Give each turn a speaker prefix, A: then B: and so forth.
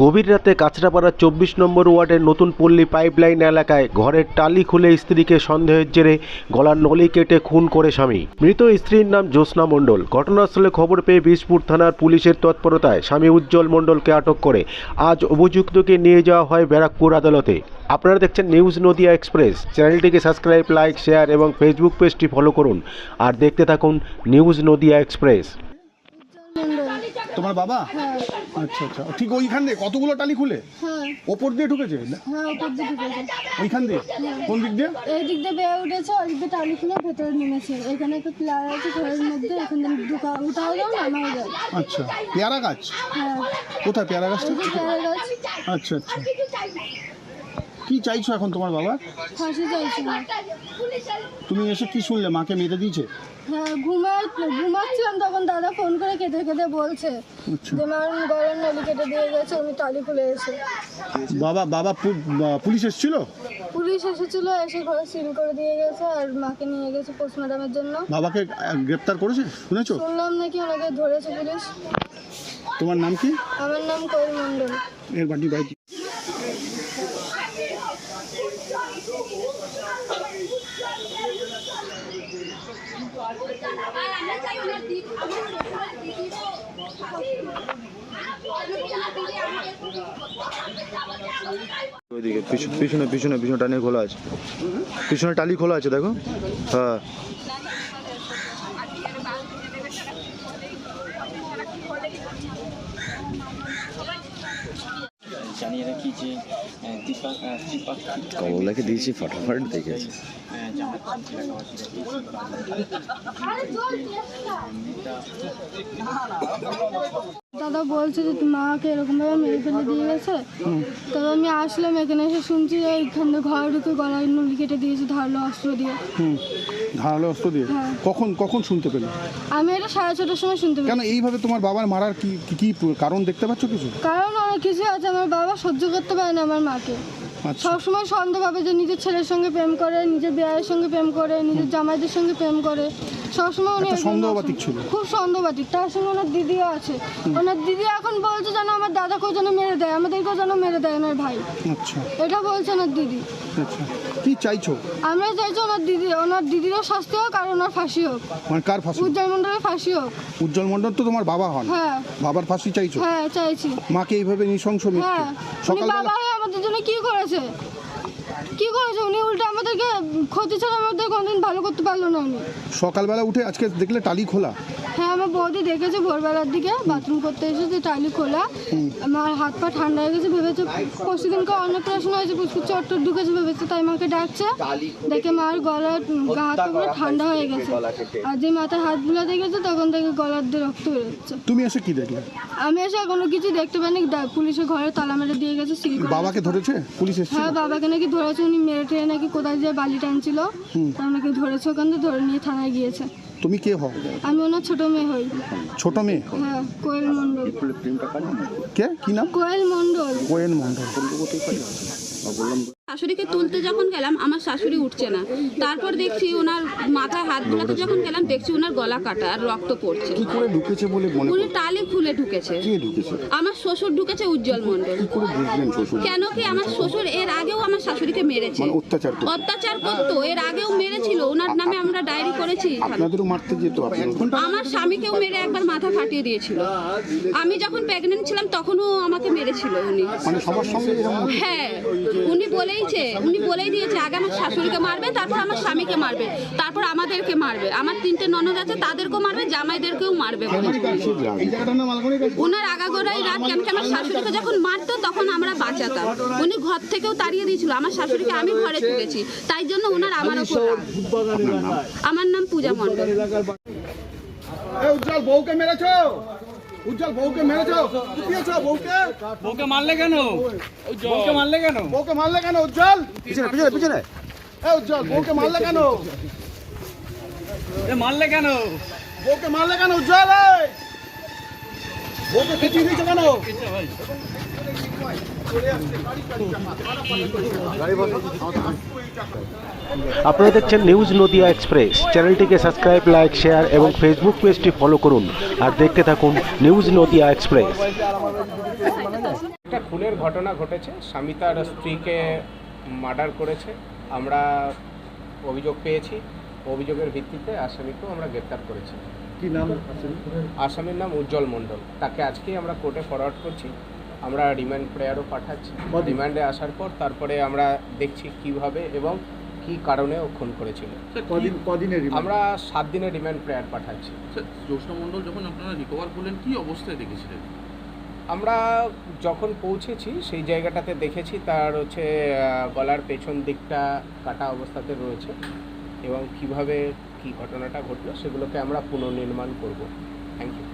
A: গভীর রাতে কাছড়াপাড়ার চব্বিশ নম্বর ওয়ার্ডের নতুন পল্লী পাইপলাইন এলাকায় ঘরের টালি খুলে স্ত্রীকে সন্দেহের জেরে গলার নলি কেটে খুন করে স্বামী। মৃত স্ত্রীর নাম জ্যোৎস্না মণ্ডল। ঘটনাস্থলে খবর পেয়ে বিষপুর থানার পুলিশের তৎপরতায় স্বামী উজ্জ্বল মণ্ডলকে আটক করে আজ অভিযুক্তকে নিয়ে যাওয়া হয় ব্যারাকপুর আদালতে। আপনারা দেখছেন নিউজ নদিয়া এক্সপ্রেস। চ্যানেলটিকে সাবস্ক্রাইব, লাইক, শেয়ার এবং ফেসবুক পেজটি ফলো করুন। আর দেখতে থাকুন নিউজ নদিয়া এক্সপ্রেস।
B: তোমার বাবা?
C: হ্যাঁ।
B: আচ্ছা আচ্ছা। ঠিক ওইখান দিয়ে কতগুলো টালি খুলে?
C: হ্যাঁ।
B: ওপর দিয়ে ঢুকেছে?
C: হ্যাঁ
B: ওইখান দিয়ে? কোন দিক দিয়ে?
C: এই দিক দিয়ে বেয়ে উঠেছে ওই দিক দিয়ে টালি খুলে ভেতরে নেমেছে। এখানে একটা প্লেয়ার আছে ঘরের মধ্যে এখানে ঢুকা উঠাও যাও নামাও যাও
B: আচ্ছা। পেয়ারা গাছ?
C: হ্যাঁ।
B: কোথায়? পেয়ারা গাছটা?
C: পেয়ারা গাছ।
B: আচ্ছা আচ্ছা। কি চাইছো এখন তোমার বাবা?
C: ফাঁসি চাইছে না
B: তুমি এসে কি শুনলে? মাকে মেরে দিয়েছে?
C: হ্যাঁ ঘুমাচ্ছিলাম তখন দাদা ফোন করে কেঁদে কেঁদে বলছে
B: আচ্ছা।
C: যে মার গলার নলি কেটে দিয়ে গেছে আমি টালি খুলে এসে
B: বাবা বাবা পুলিশ এসেছিল?
C: পুলিশ এসেছিল এসে ঘরে সিল করে দিয়ে গেছে আর মাকে নিয়ে গেছে পোস্টমর্টমের জন্য।
B: বাবাকে গ্রেপ্তার করেছে? শুনেছো?
C: শুনলাম নাকি ওনাকে ধরেছে পুলিশ।
B: তোমার নাম কি?
C: আমার নাম কোয়েল মণ্ডল।
B: এর বাড়ি বাড়ি
D: ওইদিকে পিছনে পিছনে পিছনে পিছনে টানি খোলা আছে। পিছনে টালি খোলা আছে দেখো। হ্যাঁ।
E: জানিয়ে রাখি যে দীপক দীপক
D: কমলাকে দিয়েছি ফটাফট দেখেছে
C: দাদা বলছে যে মাকে এরকমভাবে মেরে ফেলে দিয়ে গেছে। তবে আমি আসলাম এখানে এসে শুনছি যে এখানে ঘরে ঢুকে গলায় নুলি কেটে দিয়েছে ধারালো অস্ত্র দিয়ে।
B: হুম ধারালো অস্ত্র দিয়ে?
C: হ্যাঁ।
B: কখন কখন শুনতে পেলে?
C: আমি এটা সাড়ে ছটার সময় শুনতে
B: কেন এইভাবে তোমার বাবার মারার কি কি- কারণ দেখতে পাচ্ছ কিছু?
C: কারণ অনেক কিছু আছে আমার বাবা সহ্য করতে পারে না আমার মাকে। সবসময় সন্দেহ ভাবে যে নিজের ছেলের সঙ্গে প্রেম করে নিজের বিয়ের সঙ্গে প্রেম করে নিজের জামাইদের সঙ্গে প্রেম করে সবসময় উনি
B: সন্দেহবাতিক ছিল।
C: খুব সন্দেহবাতিক তার সঙ্গে ওনার দিদিও আছে। ওনার দিদি এখন বলছে যেন আমার দাদাকেও যেন মেরে দেয় আমাদেরকেও যেন মেরে দেয় ওনার ভাই।
B: আচ্ছা।
C: এটা বলছে ওনার দিদি।
B: আচ্ছা। কি চাইছো?
C: আমরা চাইছি ওনার দিদি ওনার দিদিরও শাস্তি হোক আর ওনার ফাঁসি হোক।
B: মানে কার ফাঁসি?
C: উজ্জ্বল মন্ডলের ফাঁসি হোক।
B: উজ্জ্বল মণ্ডল তো তোমার বাবা হন।
C: হ্যাঁ।
B: বাবার ফাঁসি চাইছো?
C: হ্যাঁ চাইছি।
B: মাকে এইভাবে নৃশংস মৃত্যু
C: হ্যাঁ।
B: সকালবেলা
C: জন্য কি করেছে? কি করেছে? উনি উল্টো আমাদেরকে ক্ষতি ছাড়া আমাদের কোনদিন ভালো করতে পারল না উনি।
B: সকালবেলা উঠে আজকে দেখলে টালি খোলা?
C: হ্যাঁ আমার বৌদি দেখেছে ভোরবেলার দিকে বাথরুম করতে এসেছে টাইলি খোলা। আমার হাত পা ঠান্ডা হয়ে গেছে ভেবেছে পরশু দিনকে অন্নপ্রাশন hয়েছে পুষ্পুর চট্টর ঢুকেছে ভেবেছে তাই মাকে ডাকছে। দেখে মার গলা গা হাত পুরো ঠান্ডা হয়ে গেছে। আর যে মাথার হাত বুলা দেখেছে তখন থেকে গলার দিয়ে রক্ত বেরোচ্ছে
B: তুমি এসে কি দেখলে?
C: আমি এসে কোনো কিছু দেখতে পাইনি। পুলিশের ঘরে তালা মেরে দিয়ে গেছে
B: বাবাকে ধরেছে? পুলিশ
C: হ্যাঁ বাবাকে নাকি ধরেছে উনি মেরে টেরে নাকি কোথায় যে বালি টানছিল তার নাকি ধরেছে ওখান থেকে ধরে নিয়ে থানায় গিয়েছে।
B: তুমি কে হও?
C: আমি ওনার ছোট মেয়ে হই।
B: ছোট মেয়ে?
C: হ্যাঁ কোয়েল মন্ডল
B: কে? কি নাম?
C: কোয়েল মন্ডল
B: কোয়েল মন্ডল মণ্ডল
F: শাশুড়িকে তুলতে যখন গেলাম আমার শাশুড়ি উঠছে না। তারপর দেখছি ওনার মাথায় হাত বোলাতে যখন গেলাম দেখছি ওনার গলা কাটা আর রক্ত পড়ছে।
B: কি করে ঢুকেছে বলে মনে
F: উনি টালি খুলে ঢুকেছে।
B: কে ঢুকেছে?
F: আমার শ্বশুর ঢুকেছে উজ্জ্বল মণ্ডল।
B: কি করে ঢুকলেন শ্বশুর?
F: কেন কি আমার শ্বশুর এর আগেও আমার শাশুড়িকে মেরেছে।
B: মানে অত্যাচার করতো।
F: অত্যাচার করতো এর আগেও মেরেছিল ওনার নামে আমরা ডায়েরি করেছি
B: আপনাদেরও মারতে যেত আপনার
F: আমার স্বামীকেও মেরে একবার মাথা ফাটিয়ে দিয়েছিল। আমি যখন প্রেগনেন্ট ছিলাম তখনও আমাকে মেরেছিল উনি।
B: মানে সবার সঙ্গে এরকম
F: হ্যাঁ উনি বলেইছে উনি বলেই দিয়েছে আগে আমার শাশুড়িকে মারবে তারপর আমার স্বামীকে মারবে তারপর আমাদেরকে মারবে। আমার তিনটে ননদ আছে তাদেরকেও মারবে জামাইদেরকেও মারবে ওনার আগাগোড়াই রাত কেন কি আমার শাশুড়িকে যখন মারতো তখন আমরা বাঁচাতাম। উনি ঘর থেকেও তাড়িয়ে দিয়েছিল। আমার শাশুড়িকে আমি ঘরে তুলেছি। তাই জন্য ওনার আমার ওপর আমার নাম পূজা মণ্ডল।
B: উজ্জ্বল বউকে মেরেছো? উজ্জ্বল বউকে মেরেছো কুপিয়েছো বউকে।
G: বউকে মারলে কেন? বউকে মারলে কেন?
B: বউকে মারলে কেন উজ্জ্বল?
D: পিছনে পিছনে পিছনে।
B: এ উজ্জ্বল বউকে মারলে কেন?
G: এ মারলে কেন?
B: বউকে মারলে কেন উজ্জ্বল এই! বউকে পেঁচিয়ে দিয়েছ কেন
A: আপনারা দেখছেন নিউজ নদিয়া এক্সপ্রেস। চ্যানেলটিকে সাবস্ক্রাইব লাইক শেয়ার এবং ফেসবুক পেজটি ফলো করুন আর দেখতে থাকুন নিউজ নদিয়া এক্সপ্রেস।
H: একটা খুনের ঘটনা ঘটেছে। স্বামী তার স্ত্রীকে মার্ডার করেছে। আমরা অভিযোগ পেয়েছি। অভিযোগের ভিত্তিতে আসামিকেও আমরা গ্রেপ্তার করেছি।
B: কি নাম?
H: আসামির নাম উজ্জ্বল মণ্ডল। তাকে আজকেই আমরা কোর্টে ফরওয়ার্ড করছি। আমরা রিমান্ড প্রেয়ারও পাঠাচ্ছি? রিমান্ডে আসার পর তারপরে আমরা দেখছি কীভাবে এবং কি কারণে ও খুন করেছিল।
B: কদিন কদিনের
H: আমরা সাত দিনের রিমান্ড প্রেয়ার পাঠাচ্ছি।
I: জ্যোৎস্না মণ্ডল যখন আপনারা রিকভার করলেন কি অবস্থায় দেখেছিলেন?
H: আমরা যখন পৌঁছেছি সেই জায়গাটাতে দেখেছি তার হচ্ছে গলার পেছন দিকটা কাটা অবস্থাতে রয়েছে এবং কীভাবে কি ঘটনাটা ঘটলো সেগুলোকে আমরা পুনর্নির্মাণ করব। Thank you